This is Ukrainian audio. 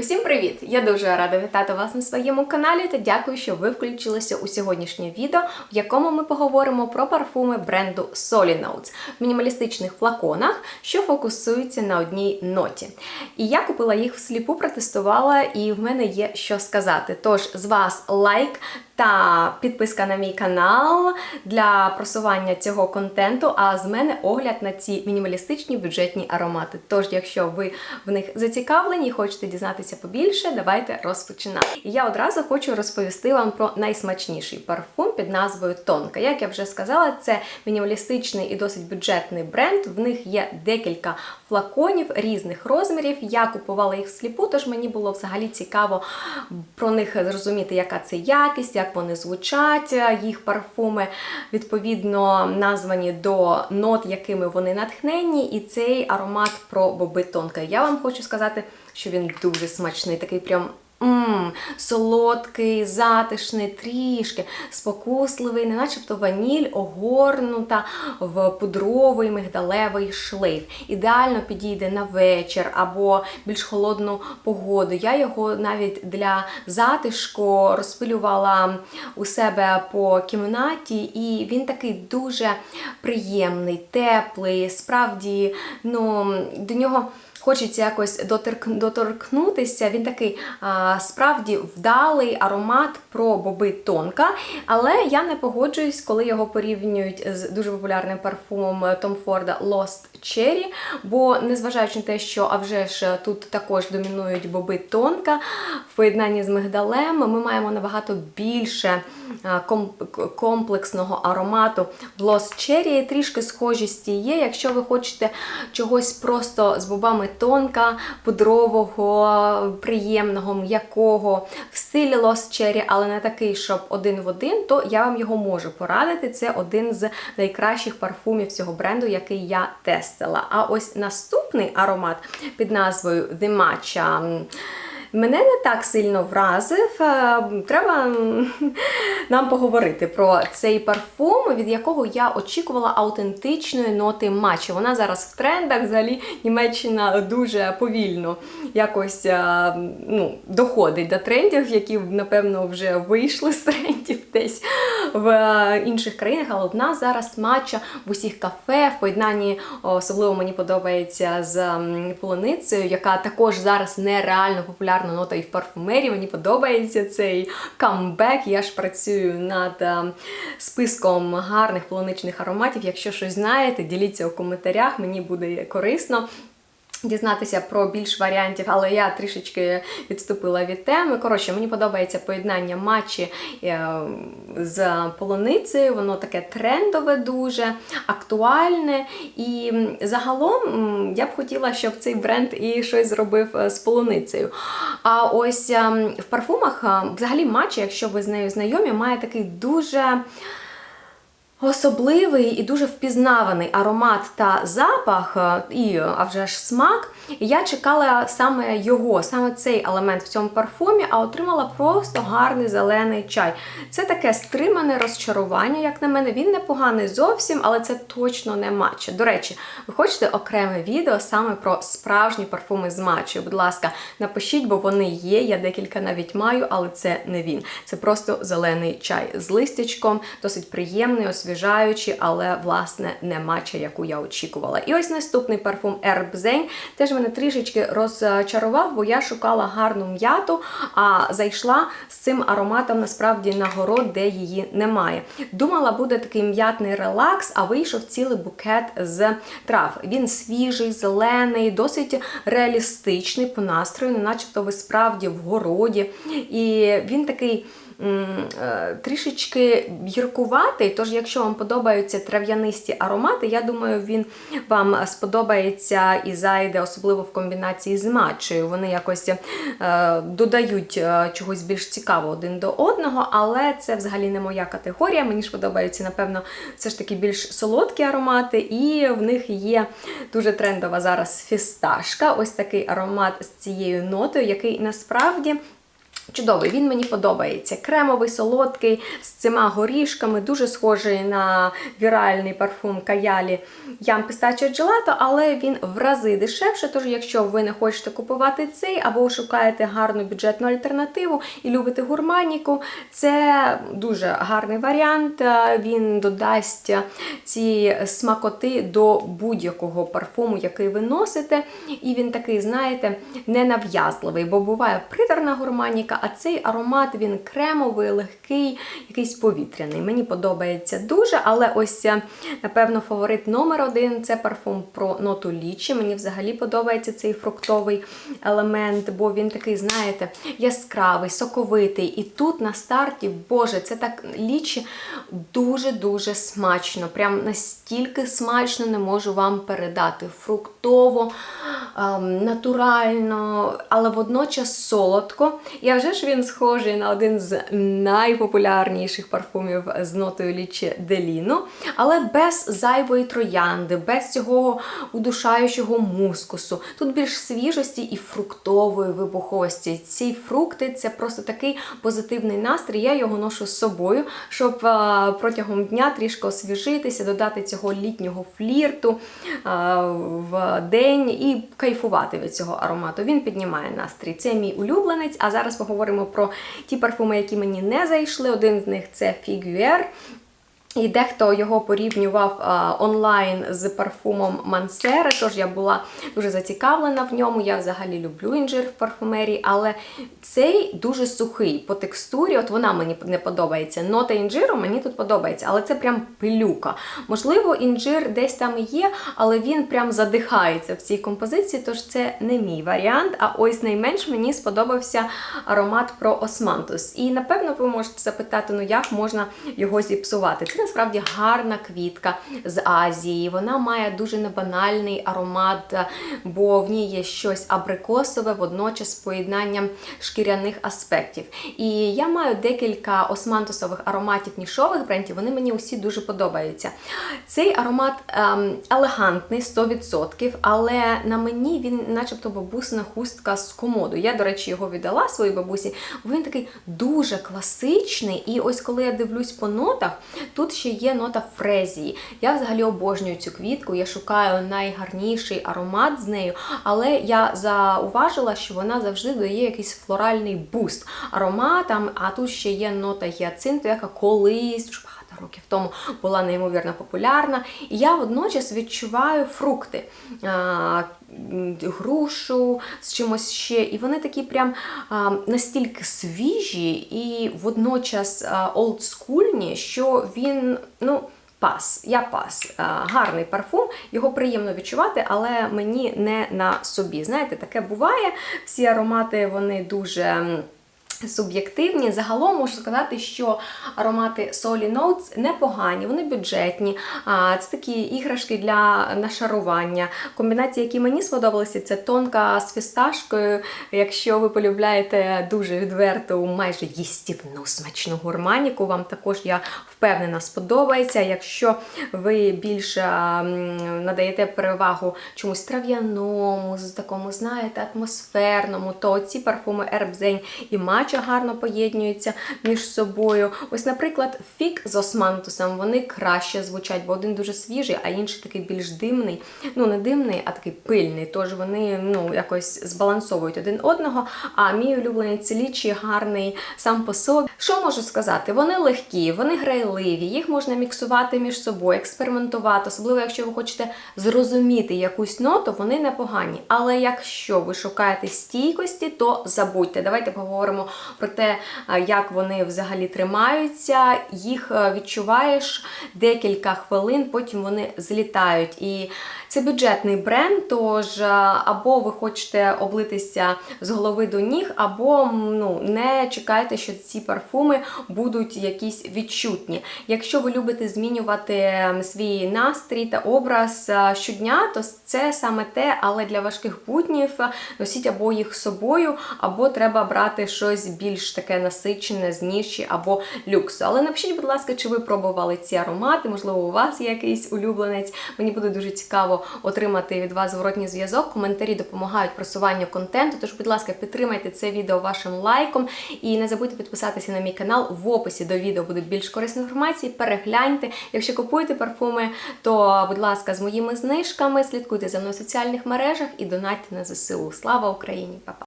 Усім привіт! Я дуже рада вітати вас на своєму каналі та дякую, що ви включилися у сьогоднішнє відео, в якому ми поговоримо про парфуми бренду Solly Notes в мінімалістичних флаконах, що фокусуються на одній ноті. І я купила їх всліпу, протестувала, і в мене є що сказати. Тож з вас лайк та підписка на мій канал для просування цього контенту, а з мене огляд на ці мінімалістичні бюджетні аромати. Тож, якщо ви в них зацікавлені хочете дізнатися побільше, давайте розпочинати. І я одразу хочу розповісти вам про найсмачніший парфум під назвою Тонка. Як я вже сказала, це мінімалістичний і досить бюджетний бренд. В них є декілька флаконів різних розмірів. Я купувала їх всліпу, тож мені було взагалі цікаво про них зрозуміти, яка це якість, як вони звучать. Їх парфуми відповідно названі до нот, якими вони натхненні. І цей аромат про боби тонка. Я вам хочу сказати, що він дуже смачний, такий прям. Мм, солодкий, затишний, трішки спокусливий, не начебто ваніль огорнута в пудровий мигдалевий шлейф. Ідеально підійде на вечір або більш холодну погоду. Я його навіть для затишку розпилювала у себе по кімнаті, і він такий дуже приємний, теплий. Справді, ну, до нього. Хочеться якось доторк... доторкнутися. Він такий а, справді вдалий аромат про боби тонка. Але я не погоджуюсь, коли його порівнюють з дуже популярним парфумом Tom Ford Lost Cherry. Бо, незважаючи на те, що а вже ж тут також домінують боби тонка в поєднанні з мигдалем, ми маємо набагато більше комплексного аромату в Lost Cherry. Трішки схожісті є. Якщо ви хочете чогось просто з бобами тонка, пудрового, приємного, м'якого, в стилі Lost Cherry, але не такий, щоб один в один, то я вам його можу порадити. Це один з найкращих парфумів цього бренду, який я тестила. А ось наступний аромат під назвою The Matcha мене не так сильно вразив. Треба нам поговорити про цей парфум, від якого я очікувала аутентичної ноти матчі. Вона зараз в трендах, взагалі Німеччина дуже повільно якось ну, доходить до трендів, які, напевно, вже вийшли з трендів десь в інших країнах. Але в нас зараз матча в усіх кафе, в поєднанні особливо мені подобається з полуницею, яка також зараз нереально популярна нота і в парфумерії. Мені подобається цей камбек. Я ж працюю над списком гарних полуничних ароматів. Якщо щось знаєте, діліться у коментарях, мені буде корисно. Дізнатися про більш варіантів, але я трішечки відступила від теми. Коротше, мені подобається поєднання матчі з полуницею, воно таке трендове, дуже актуальне. І загалом я б хотіла, щоб цей бренд і щось зробив з полуницею. А ось в парфумах, взагалі, матчі, якщо ви з нею знайомі, має такий дуже. Особливий і дуже впізнаваний аромат та запах, і а вже ж смак. Я чекала саме його, саме цей елемент в цьому парфумі, а отримала просто гарний зелений чай. Це таке стримане розчарування, як на мене. Він непоганий зовсім, але це точно не матча. До речі, ви хочете окреме відео саме про справжні парфуми з матчою? Будь ласка, напишіть, бо вони є. Я декілька навіть маю, але це не він. Це просто зелений чай з листячком, досить приємний, освіжаючий, але, власне, не матча, яку я очікувала. І ось наступний парфум Herbzeng. Теж мене трішечки розчарував, бо я шукала гарну м'яту, а зайшла з цим ароматом насправді на город, де її немає. Думала, буде такий м'ятний релакс, а вийшов цілий букет з трав. Він свіжий, зелений, досить реалістичний по настрою, начебто ви справді в городі. І він такий. Трішечки гіркуватий, тож, якщо вам подобаються трав'янисті аромати, я думаю, він вам сподобається і зайде, особливо в комбінації з матчею. Вони якось е, додають е, чогось більш цікавого один до одного, але це взагалі не моя категорія. Мені ж подобаються, напевно, все ж таки більш солодкі аромати, і в них є дуже трендова зараз фісташка. Ось такий аромат з цією нотою, який насправді Чудовий, він мені подобається. Кремовий, солодкий, з цими горішками, дуже схожий на віральний парфум Каялі Ям Пістачо Джелато, але він в рази дешевше. Тож, якщо ви не хочете купувати цей, або шукаєте гарну бюджетну альтернативу і любите гурманіку, це дуже гарний варіант. Він додасть ці смакоти до будь-якого парфуму, який ви носите. І він такий, знаєте, ненав'язливий, бо буває приторна гурманіка, а цей аромат він кремовий, легкий, якийсь повітряний. Мені подобається дуже, але ось, напевно, фаворит номер один це парфум про ноту лічі. Мені взагалі подобається цей фруктовий елемент, бо він такий, знаєте, яскравий, соковитий. І тут на старті, Боже, це так лічі дуже-дуже смачно. Прям настільки смачно не можу вам передати. Фруктово, ем, натурально, але водночас солодко. Я вже ж він схожий на один з найпопулярніших парфумів з нотою лічі Деліно, але без зайвої троянди, без цього удушаючого мускусу. Тут більш свіжості і фруктової вибуховості. Ці фрукти це просто такий позитивний настрій. Я його ношу з собою, щоб протягом дня трішки освіжитися, додати цього літнього флірту в день і кайфувати від цього аромату. Він піднімає настрій. Це мій улюбленець. А зараз поговоримо про ті парфуми, які мені не зайшли. Один з них це Figuer. І дехто його порівнював онлайн з парфумом Мансера, тож я була дуже зацікавлена в ньому. Я взагалі люблю інжир в парфумерії, але цей дуже сухий по текстурі. От вона мені не подобається. Нота інжиру мені тут подобається, але це прям пилюка. Можливо, інжир десь там є, але він прям задихається в цій композиції, тож це не мій варіант. А ось найменш мені сподобався аромат про Османтус. І напевно ви можете запитати, ну як можна його зіпсувати. Насправді гарна квітка з Азії. Вона має дуже небанальний аромат, бо в ній є щось абрикосове, водночас з поєднанням шкіряних аспектів. І я маю декілька османтусових ароматів нішових брендів, вони мені усі дуже подобаються. Цей аромат ем, елегантний, 100%, але на мені він, начебто, бабусина хустка з комоду. Я, до речі, його віддала своїй бабусі, бо він такий дуже класичний. І ось коли я дивлюсь по нотах, тут ще є нота фрезії. Я взагалі обожнюю цю квітку, я шукаю найгарніший аромат з нею, але я зауважила, що вона завжди дає якийсь флоральний буст ароматам, а тут ще є нота гіацинту, яка колись років тому була неймовірно популярна. І я водночас відчуваю фрукти. А, Грушу з чимось ще, і вони такі прям а, настільки свіжі і водночас олдскульні, що він, ну, пас, я пас. А, гарний парфум, його приємно відчувати, але мені не на собі. Знаєте, таке буває. Всі аромати вони дуже. Суб'єктивні, загалом можу сказати, що аромати Solly Notes непогані, вони бюджетні. Це такі іграшки для нашарування. Комбінації, які мені сподобалися, це тонка з фісташкою. Якщо ви полюбляєте дуже відверту, майже їстівну смачну гурманіку, вам також я впевнена сподобається. Якщо ви більше надаєте перевагу чомусь трав'яному, такому, знаєте, атмосферному, то ці парфуми Ербзень і Мач гарно поєднуються між собою. Ось, наприклад, фік з османтусом вони краще звучать, бо один дуже свіжий, а інший такий більш димний. Ну, не димний, а такий пильний. Тож вони ну, якось збалансовують один одного. А мій улюблений целічі гарний сам по собі. Що можу сказати? Вони легкі, вони грайливі, їх можна міксувати між собою, експериментувати, особливо, якщо ви хочете зрозуміти якусь ноту, вони непогані. Але якщо ви шукаєте стійкості, то забудьте. Давайте поговоримо про те, як вони взагалі тримаються, їх відчуваєш декілька хвилин, потім вони злітають. І це бюджетний бренд, тож або ви хочете облитися з голови до ніг, або ну, не чекайте, що ці парфуми будуть якісь відчутні. Якщо ви любите змінювати свій настрій та образ щодня, то це саме те, але для важких буднів носіть або їх з собою, або треба брати щось більш таке насичене з ніші або люксу. Але напишіть, будь ласка, чи ви пробували ці аромати? Можливо, у вас є якийсь улюбленець. Мені буде дуже цікаво отримати від вас зворотній зв'язок. Коментарі допомагають просуванню контенту. Тож, будь ласка, підтримайте це відео вашим лайком і не забудьте підписатися на мій канал. В описі до відео буде більш корисної інформації. Перегляньте. Якщо купуєте парфуми, то будь ласка, з моїми знижками слідкуйте за мною в соціальних мережах і донатьте на ЗСУ. Слава Україні! Па-па!